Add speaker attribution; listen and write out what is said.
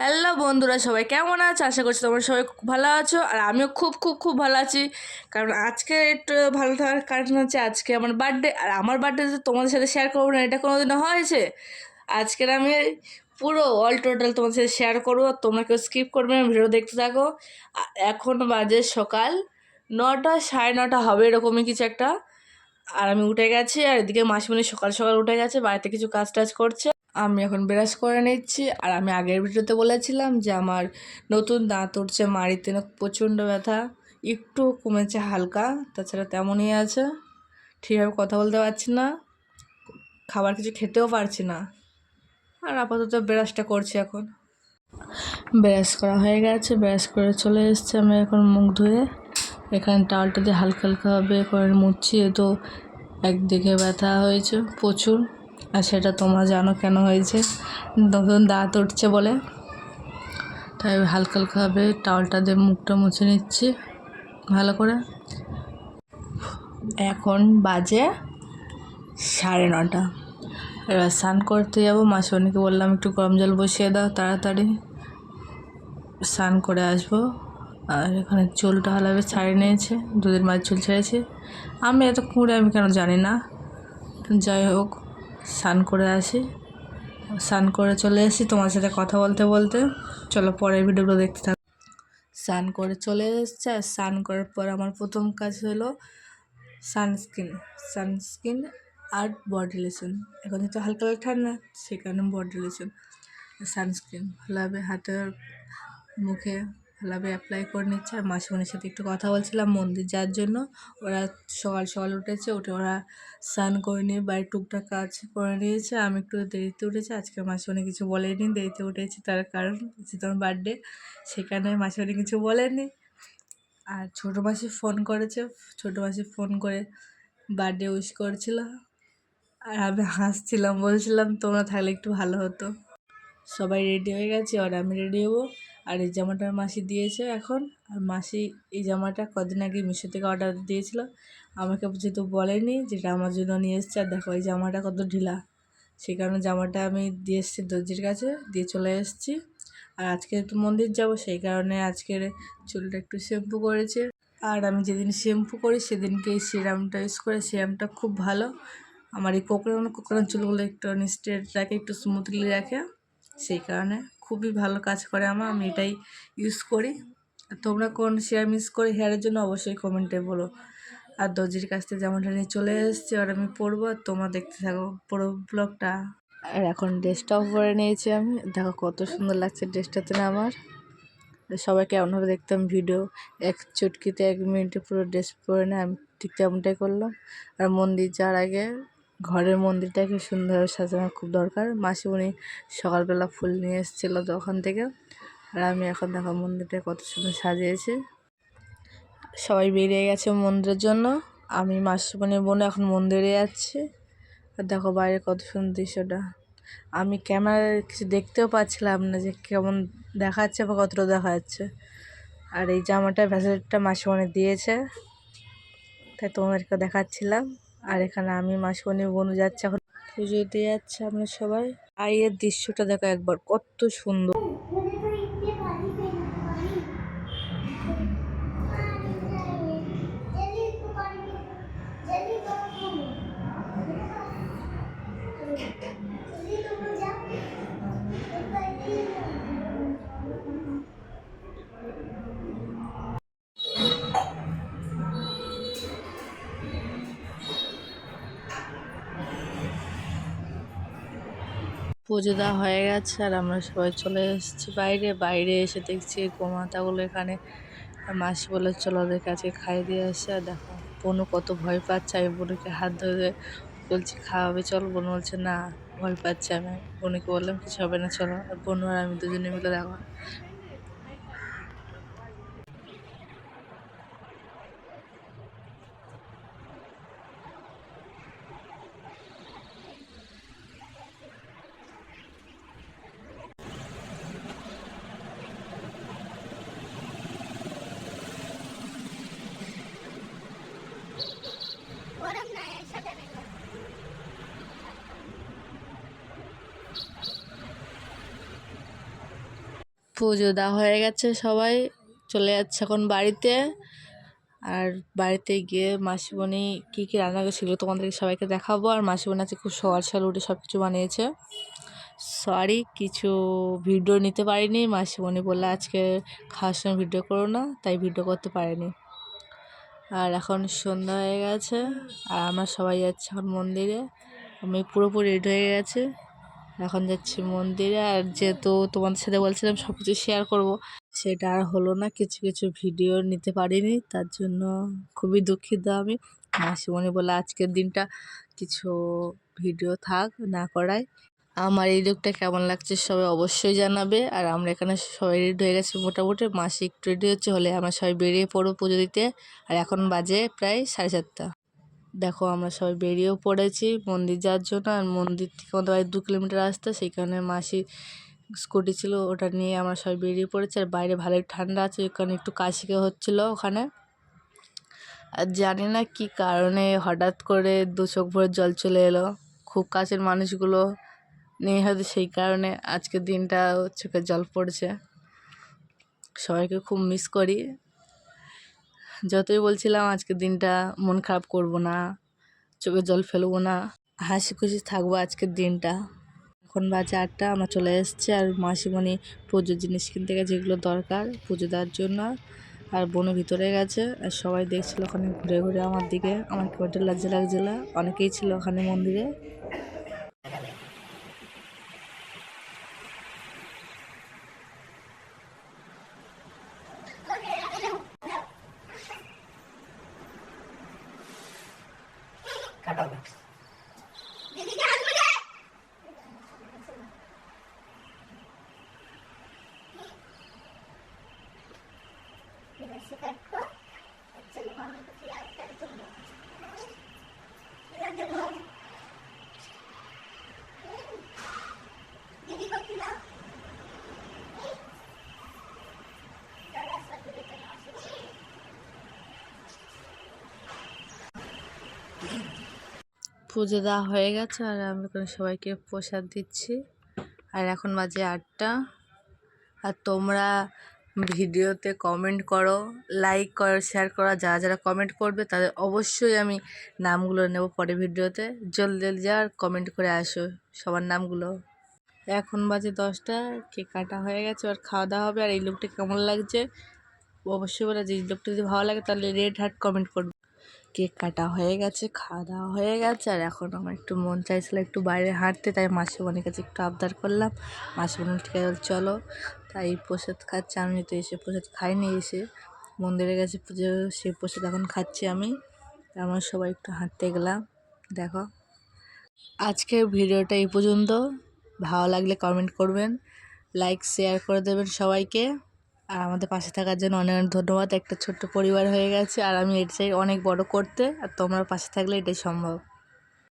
Speaker 1: Hello বন্ধুরা, সবাই কেমন আছো? আশা করছি তোমরা সবাই খুব ভালো আছো, আর আমিও খুব খুব খুব ভালো আছি। কারণ আজকে একটু ভালো থাকার কারণ হচ্ছে আজকে আমার বার্থডে আর আমার বার্থডে তো তোমাদের সাথে শেয়ার করব না, এটা কোনো দিনও হয়েছে। আজকের আমি পুরো অল টোটাল তোমাদের সাথে শেয়ার করব আর তোমরা কেউ স্কিপ করবে না ভিডিও দেখতে থাকো। এখন বাজে সকাল নটা, সাড়ে নটা হবে এরকমই কিছু একটা। আর আমি উঠে গেছি, আর এদিকে মাসিমণি সকাল সকাল উঠে গেছে, বাড়িতে কিছু কাজ টাজ করছে। আমি এখন ব্রাশ করে নিচ্ছি। আর আমি আগের ভিডিওতে বলেছিলাম যে আমার নতুন দাঁত উঠছে মাড়িতে প্রচণ্ড ব্যথা, একটু কমেছে হালকা, তাছাড়া তেমনই আছে। ঠিকভাবে কথা বলতে পারছি না, খাবার কিছু খেতেও পারছি না। আর আপাতত ব্রাশটা করছি এখন। ব্রাশ করা হয়ে গেছে, ব্রাশ করে চলে এসছে আমি এখন মুখ ধুয়ে। এখানে টাওয়ালটা দিয়ে হালকা হালকাভাবে করে মুছছি, এ তো একদিকে ব্যথা হয়েছে প্রচুর। আর সেটা তোমরা জানো কেন হয়েছে? নতুন দাঁত উঠছে বলে। তাই হালকা হালকাভাবে টাওয়ালটা দিয়ে মুখটা মুছে নিচ্ছি। ভালো করে। এখন বাজে সাড়ে নটা। এবার স্নান করতে যাব। মাসিমণিকে বললাম, একটু গরম জল বসিয়ে দাও তাড়াতাড়ি। স্নান করে আসব। আর এখানে চুলটা ভালোভাবে ছাড়িয়ে নিয়েছে। দুদিন মাঝে চুল ছেড়েছে। আমি এত কুঁড়ে আমি কেন জানি না। যাই হোক। স্নান করে আসি। স্নান করে চলে এসেছি তোমার সাথে কথা বলতে বলতে। চলো পরের ভিডিওগুলো দেখতে থাকো। স্নান করে চলে এসছে আর স্নান করার পর আমার প্রথম কাজ হলো সানস্ক্রিন সানস্ক্রিন আর বডি লোশন এখন যেহেতু হালকা হালকা ঠান্ডা সেই কারণে বডি লোশন সানস্ক্রিন ভালোভাবে হাতের, মুখে। ভালোভাবে অ্যাপ্লাই করে নিচ্ছে। আর মাসিমণির সাথে একটু কথা বলছিলাম মন্দির যাওয়ার জন্য। ওরা সকাল সকাল উঠেছে, উঠে ওরা স্নান করে নিয়ে বাড়ির টুকটাক কাজ করে নিয়েছে। আমি একটু দেরিতে উঠেছি, আজকে মাসিমণি কিছু বলেনি, দেরিতে উঠেছি তার কারণ তোমার বার্থডে সেখানে মাসিমণি কিছু বলেনি। আর ছোটো মাসি ফোন করেছে, ছোটো মাসি ফোন করে বার্থডে উইশ করেছিল। আর আমি হাসছিলাম, বলছিলাম তোমরা থাকলে একটু ভালো হতো। সবাই রেডি হয়ে গেছে আর আমি রেডি হব। আর এই জামাটা মাসি দিয়েছে এখন। আর মাসি এই জামাটা কদিন আগে মিশো থেকে অর্ডার দিয়েছিল। আমাকে যেহেতু বলেনি যেটা আমার জন্য নিয়ে এসছে, আর দেখো এই জামাটা কত ঢিলা। সেই কারণে জামাটা আমি দিয়ে এসেছি দর্জির কাছে, দিয়ে চলে এসেছি। আর আজকে একটু মন্দির যাব, সেই কারণে আজকের চুলটা একটু শ্যাম্পু করেছে। আর আমি যেদিন শ্যাম্পু করি, সেদিনকে এই সিরামটা ইউজ করে সিরামটা খুব ভালো। আমার এই কোকড়ানো কোকড়ানো চুলগুলো একটু স্ট্রেট রাখে একটু স্মুথলি রাখে, সেই কারণে খুবই ভালো কাজ করে আমার, আমি এটাই ইউজ করি। তোমরা কোন শেয়ার মিস করে হেয়ারের জন্য অবশ্যই কমেন্টে বলো। আর দর্জির কাছ থেকে জামাটা নিয়ে চলে এসেছি আর আমি পরবো আর তোমরা দেখতে থাকো পুরো ব্লগটা আর এখন ড্রেসটাও পরে নিয়েছি আমি। দেখো কত সুন্দর লাগছে ড্রেসটাতে না আমার। সবাইকে এমনভাবে দেখতাম ভিডিও এক চুটকিতে এক মিনিটে পুরো ড্রেস পরে নেয় আমি ঠিক তেমনটাই করলাম। আর মন্দির যাওয়ার আগে ঘরের মন্দিরটাকে সুন্দরভাবে সাজানো খুব দরকার। মাসিমণি সকালবেলা ফুল নিয়ে এসেছিল ওখান থেকে। আর আমি এখন দেখো মন্দিরটা কত সুন্দর সাজিয়েছি। সবাই বেরিয়ে গেছে মন্দিরের জন্য। আমি মাসিমণির বোন এখন মন্দিরে যাচ্ছি। আর দেখো বাইরে কত সুন্দর দৃশ্যটা। আমি ক্যামেরায় কিছু দেখতেও পাচ্ছিলাম না যে কেমন দেখাচ্ছে বা কতটা দেখা যাচ্ছে আর এই জামাটা ভ্যাসেটটা মাসিমণি দিয়েছে। তাই তোমাদেরকে দেখাচ্ছিলাম। আর এখানে আমি মাস মাসিমণি বনু যাচ্ছে এখন। পুজো দিয়ে যাচ্ছে আমরা সবাই। আইয়ের দৃশ্যটা দেখো একবার, কত সুন্দর। পুজো দেওয়া হয়ে গেছে আর আমরা সবাই চলে এসেছি বাইরে। বাইরে এসে দেখছি গোমাতাগুলো এখানে। মাসি বলে, চলো ওদের কাছে খাইয়ে দিয়ে আসে। আর দেখো, বনু কত ভয় পাচ্ছে। আমি বোনুকে হাত ধরে বলছি, খাওয়াবে? চল। বোন বলছে, না, ভয় পাচ্ছে আমি। বোনুকে বললাম, কিছু হবে না, চলো। আর বোনু আর আমি দুজনে মিলে দেখো পুজো দেওয়া হয়ে গেছে সবাই, চলে যাচ্ছে এখন বাড়িতে। আর বাড়িতে গিয়ে মাসিমণি কী কী রান্না করে সেগুলো তোমাদেরকে সবাইকে দেখাবো। আর মাসিমণি আছে খুব সকাল সকাল উঠে সব কিছু বানিয়েছে। সরি কিছু ভিডিও নিতে পারিনি। মাসিমণি বললে আজকে খাওয়ার সময় ভিডিও করো না, তাই ভিডিও করতে পারিনি। আর এখন সন্ধ্যা হয়ে গেছে, আর আমরা সবাই যাচ্ছি এখন মন্দিরে। আমি পুরোপুরি রেডি হয়ে গেছে। এখন যাচ্ছি মন্দিরে আর যেহেতু তোমাদের সাথে বলছিলাম সব কিছু শেয়ার করব, সেটা আর হলো না, কিছু কিছু ভিডিও নিতে পারিনি, তার জন্য খুবই দুঃখিত আমি। মাসিমণি বলে আজকের দিনটা কিছু ভিডিও থাক, না করায় আমার এই লুকটা কেমন লাগছে সবাই অবশ্যই জানাবে। আর আমরা এখানে সবাই রেডি হয়ে গেছি মোটামুটি। মাসিক রেডি হচ্ছে, হলে আমরা সবাই বেরিয়ে পড়ব পুজো দিতে। আর এখন বাজে প্রায় সাড়ে চারটা। দেখো আমরা সবাই বেরিয়েও পড়েছি, মন্দির যাওয়ার জন্য, আর মন্দির থেকে আমাদের বাড়ি দু কিলোমিটার রাস্তা কারণে মাসি স্কুটি ছিল, ওটা নিয়ে আমরা সবাই বেরিয়ে পড়েছি, আর বাইরে ভালোই ঠান্ডা আছে ওখানে একটু কাশিকে হচ্ছিল ওখানে। আর জানি না কি কারণে হঠাৎ করে দু চোখ ভরে জল চলে এলো, খুব কাছের মানুষগুলো নেই হয়তো সেই কারণে আজকের দিনটা চোখে জল পড়ছে। সবাইকে খুব মিস করি। যতই বলছিলাম আজকের দিনটা মন খারাপ করব না চোখে জল ফেলব না, হাসি খুশি থাকব আজকের দিনটা। এখন বাজে আটটা, আমার চলে এসছে আর মাসিমণি পুজোর জিনিস কিনতে গেছে যেগুলো দরকার পুজো দেওয়ার জন্য। আর বোনও ভিতরে গেছে, আর সবাই দেখছিল ওখানে ঘুরে ঘুরে আমার দিকে। আমার একটা লজ্জা লাগছিল, অনেকেই ছিল ওখানে মন্দিরে। 測るんです。Thank you. পুজো দেওয়া হয়ে গেছে আর আমি ওখানে সবাইকে প্রসাদ দিচ্ছি। আর এখন বাজে আটটা। আর তোমরা ভিডিওতে কমেন্ট করো লাইক করো শেয়ার করো যারা যারা কমেন্ট করবে তাদের অবশ্যই আমি নামগুলো নেব পরে ভিডিওতে। জলদি জলদি আর কমেন্ট করে আসো সবার নামগুলো। এখন বাজে দশটা, কেক কাটা হয়ে গেছে আর খাওয়া দাওয়া হবে। আর এই লোকটা কেমন লাগছে? অবশ্যই বলে, যে এই লোকটা যদি ভালো লাগে তাহলে রেড হার্ট কমেন্ট করবে। কেক কাটা হয়ে গেছে, খাওয়া দাওয়া হয়ে গেছে, আর এখন আমার একটু মন চাইছিল একটু বাইরে হাঁটতে, তাই মাসিমণির কাছে একটু আবদার করলাম। মাসিমণি ঠিক আছে চলো। তাই প্রসাদ খাচ্ছে, আমি তো এসে প্রসাদ খাইনি, এসে মন্দিরে গেছে পুজো, সে প্রসাদ এখন খাচ্ছি আমি। আমার সবাই একটু হাঁটতে গেলাম, দেখো। আজকের ভিডিওটা এই পর্যন্ত। ভালো লাগলে কমেন্ট করবেন লাইক শেয়ার করে দেবেন সবাইকে। আর আমাদের পাশে থাকার জন্য অনেক অনেক ধন্যবাদ। একটা ছোট্ট পরিবার হয়ে গেছে আর আমি এটাই অনেক বড় করতে। আর তোমরা পাশে থাকলে এটাই সম্ভব।